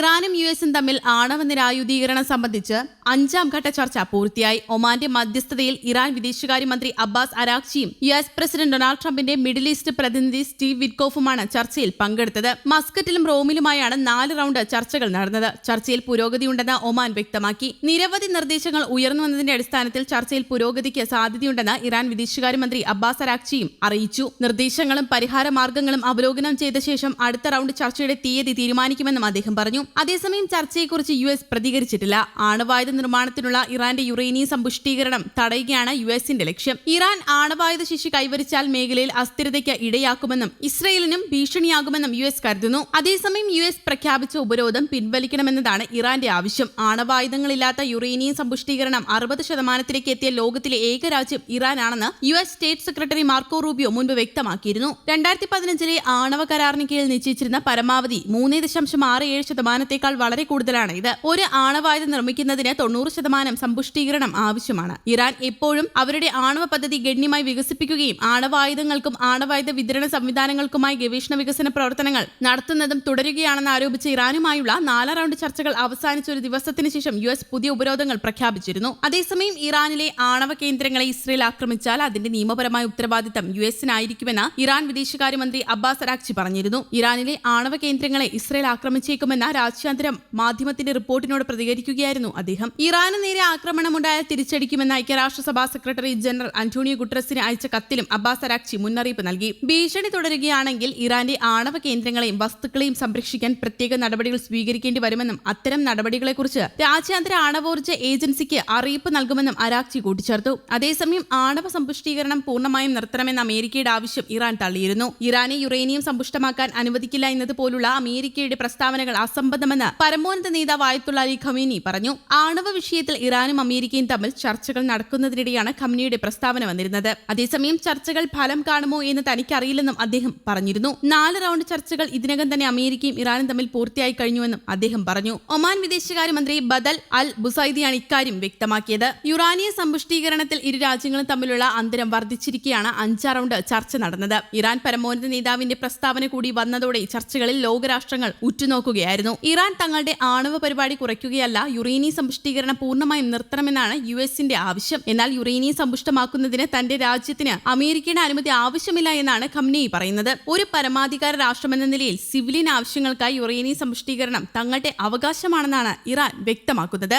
ഇറാനും യു എസും തമ്മിൽ ആണവ നിരായുധീകരണം സംബന്ധിച്ച് അഞ്ചാം ഘട്ട ചർച്ച പൂർത്തിയായി. ഒമാന്റെ മധ്യസ്ഥതയിൽ ഇറാൻ വിദേശകാര്യമന്ത്രി അബ്ബാസ് അരാഖ്ചിയും യു എസ് പ്രസിഡന്റ് ഡൊണാൾഡ് ട്രംപിന്റെ മിഡിൽ ഈസ്റ്റ് പ്രതിനിധി സ്റ്റീവ് വിറ്റ്കോഫുമാണ് ചർച്ചയിൽ പങ്കെടുത്തത്. മസ്കറ്റിലും റോമിലുമായാണ് നാല് റൗണ്ട് ചർച്ചകൾ നടന്നത്. ചർച്ചയിൽ പുരോഗതിയുണ്ടെന്ന് ഒമാൻ വ്യക്തമാക്കി. നിരവധി നിർദ്ദേശങ്ങൾ ഉയർന്നു വന്നതിന്റെ അടിസ്ഥാനത്തിൽ ചർച്ചയിൽ പുരോഗതിക്ക് സാധ്യതയുണ്ടെന്ന് ഇറാൻ വിദേശകാര്യമന്ത്രി അബ്ബാസ് അരാഖ്ചിയും അറിയിച്ചു. നിർദ്ദേശങ്ങളും പരിഹാര മാർഗങ്ങളും അവലോകനം ചെയ്ത ശേഷം അടുത്ത റൗണ്ട് ചർച്ചയുടെ തീയതി തീരുമാനിക്കുമെന്നും അദ്ദേഹം പറഞ്ഞു. അതേസമയം ചർച്ചയെക്കുറിച്ച് യു എസ് പ്രതികരിച്ചിട്ടില്ല. ആണവായുധ നിർമ്മാണത്തിനുള്ള ഇറാന്റെ യുറേനിയം സമ്പുഷ്ടീകരണം തടയുകയാണ് യു എസിന്റെ ലക്ഷ്യം. ഇറാൻ ആണവായുധ ശേഷി കൈവരിച്ചാൽ മേഖലയിൽ അസ്ഥിരതയ്ക്ക് ഇടയാക്കുമെന്നും ഇസ്രയേലിനും ഭീഷണിയാകുമെന്നും യു എസ് കരുതുന്നു. അതേസമയം യു എസ് പ്രഖ്യാപിച്ച ഉപരോധം പിൻവലിക്കണമെന്നതാണ് ഇറാന്റെ ആവശ്യം. ആണവായുധങ്ങളില്ലാത്ത യുറേനിയം സമ്പുഷ്ടീകരണം അറുപത് ശതമാനത്തിലേക്ക് എത്തിയ ലോകത്തിലെ ഏക രാജ്യം ഇറാനാണെന്ന് U S state secretary Marco Rubio മുൻപ് വ്യക്തമാക്കിയിരുന്നു. രണ്ടായിരത്തി പതിനഞ്ചിലെ ആണവ കരാറിന് കീഴിൽ നിശ്ചയിച്ചിരുന്ന പരമാവധി മൂന്ന് ദശാംശം ആറ് ഏഴ് ശതമാനത്തേക്കാൾ വളരെ കൂടുതലാണ്. ഇത് ഒരു ആണവായുധ നിർമ്മിക്കുന്നതിന് തൊണ്ണൂറ് ശതമാനം സമ്പുഷ്ടീകരണം ആവശ്യമാണ്. ഇറാൻ എപ്പോഴും അവരുടെ ആണവ പദ്ധതി ഗണ്യമായി വികസിപ്പിക്കുകയും ആണവായുധങ്ങൾക്കും ആണവായുധ വിതരണ സംവിധാനങ്ങൾക്കുമായി ഗവേഷണ വികസന പ്രവർത്തനങ്ങൾ നടത്തുന്നതും തുടരുകയാണെന്ന് ആരോപിച്ച് ഇറാനുമായുള്ള നാലാം റൗണ്ട് ചർച്ചകൾ അവസാനിച്ച ഒരു ദിവസത്തിന് ശേഷം യു എസ് പുതിയ ഉപരോധങ്ങൾ പ്രഖ്യാപിച്ചിരുന്നു. അതേസമയം ഇറാനിലെ ആണവ കേന്ദ്രങ്ങളെ ഇസ്രയേൽ ആക്രമിച്ചാൽ അതിന്റെ നിയമപരമായ ഉത്തരവാദിത്തം യു എസിനായിരിക്കുമെന്ന് ഇറാൻ വിദേശകാര്യമന്ത്രി അബ്ബാസ് അരാക്ചി പറഞ്ഞിരുന്നു. ഇറാനിലെ ആണവ കേന്ദ്രങ്ങളെ ഇസ്രയേൽ ആക്രമിച്ചേക്കുമെന്ന രാജ്യാന്തര മാധ്യമത്തിന്റെ റിപ്പോർട്ടിനോട് പ്രതികരിക്കുകയായിരുന്നു അദ്ദേഹം. ഇറാന് നേരെ ആക്രമണമുണ്ടായാൽ തിരിച്ചടിക്കുമെന്ന് ഐക്യരാഷ്ട്രസഭാ സെക്രട്ടറി ജനറൽ അന്റോണിയോ ഗുട്രസിന് അയച്ച കത്തിലും അബ്ബാസ് അരാക്ചി മുന്നറിയിപ്പ് നൽകി. ഭീഷണി തുടരുകയാണെങ്കിൽ ഇറാന്റെ ആണവ കേന്ദ്രങ്ങളെയും വസ്തുക്കളെയും സംരക്ഷിക്കാൻ പ്രത്യേക നടപടികൾ സ്വീകരിക്കേണ്ടി വരുമെന്നും അത്തരം നടപടികളെക്കുറിച്ച് രാജ്യാന്തര ആണവോർജ ഏജൻസിക്ക് അറിയിപ്പ് നൽകുമെന്നും അരാക്ചി കൂട്ടിച്ചേർത്തു. അതേസമയം ആണവ സമ്പുഷ്ടീകരണം പൂർണമായും നിർത്തണമെന്ന അമേരിക്കയുടെ ആവശ്യം ഇറാൻ തള്ളിയിരുന്നു. ഇറാനെ യുറേനിയം സമ്പുഷ്ടമാക്കാൻ അനുവദിക്കില്ല എന്നതുപോലുള്ള അമേരിക്കയുടെ പ്രസ്താവനകൾ അസംബന്ധമെന്ന് പരമോന്നത നേതാവ് ആയത്തുള്ള അലി ഖമീനി പറഞ്ഞു. ആണവ വിഷയത്തിൽ ഇറാനും അമേരിക്കയും തമ്മിൽ ചർച്ചകൾ നടക്കുന്നതിനിടെയാണ് ഖമനിയുടെ പ്രസ്താവന വന്നിരുന്നത്. അതേസമയം ചർച്ചകൾ ഫലം കാണുമോ എന്ന് തനിക്കറിയില്ലെന്നും അദ്ദേഹം പറഞ്ഞിരുന്നു. നാല് റൗണ്ട് ചർച്ചകൾ ഇതിനകം തന്നെ അമേരിക്കയും ഇറാനും തമ്മിൽ പൂർത്തിയായി കഴിഞ്ഞുവെന്നും അദ്ദേഹം പറഞ്ഞു. ഒമാൻ വിദേശകാര്യമന്ത്രി ബദൽ അൽ ബുസൈദിയാണ് ഇക്കാര്യം വ്യക്തമാക്കിയത്. യുറാനിയ സമ്പുഷ്ടീകരണത്തിൽ ഇരു രാജ്യങ്ങളും തമ്മിലുള്ള അന്തരം വർദ്ധിച്ചിരിക്കെയാണ് അഞ്ചാം റൗണ്ട് ചർച്ച നടന്നത്. ഇറാൻ പരമോന്നത നേതാവിന്റെ പ്രസ്താവന കൂടി വന്നതോടെ ചർച്ചകളിൽ ലോകരാഷ്ട്രങ്ങൾ ഉറ്റുനോക്കുകയായിരുന്നു. ഇറാൻ തങ്ങളുടെ ആണവ പരിപാടി കുറയ്ക്കുകയല്ല യുറേനിയം സമ്പുഷ്ടീകരണം പൂർണമായും നിർത്തണമെന്നാണ് യു എസിന്റെ ആവശ്യം. എന്നാൽ യുറേനിയം സമ്പുഷ്ടമാക്കുന്നതിന് തന്റെ രാജ്യത്തിന് അമേരിക്കയുടെ അനുമതി ആവശ്യമില്ല എന്നാണ് ഖംനേയി പറയുന്നത്. ഒരു പരമാധികാര രാഷ്ട്രമെന്ന നിലയിൽ സിവിലിയൻ ആവശ്യങ്ങൾക്കായി യുറേനിയം സമ്പുഷ്ടീകരണം തങ്ങളുടെ അവകാശമാണെന്നാണ് ഇറാൻ വ്യക്തമാക്കുന്നത്.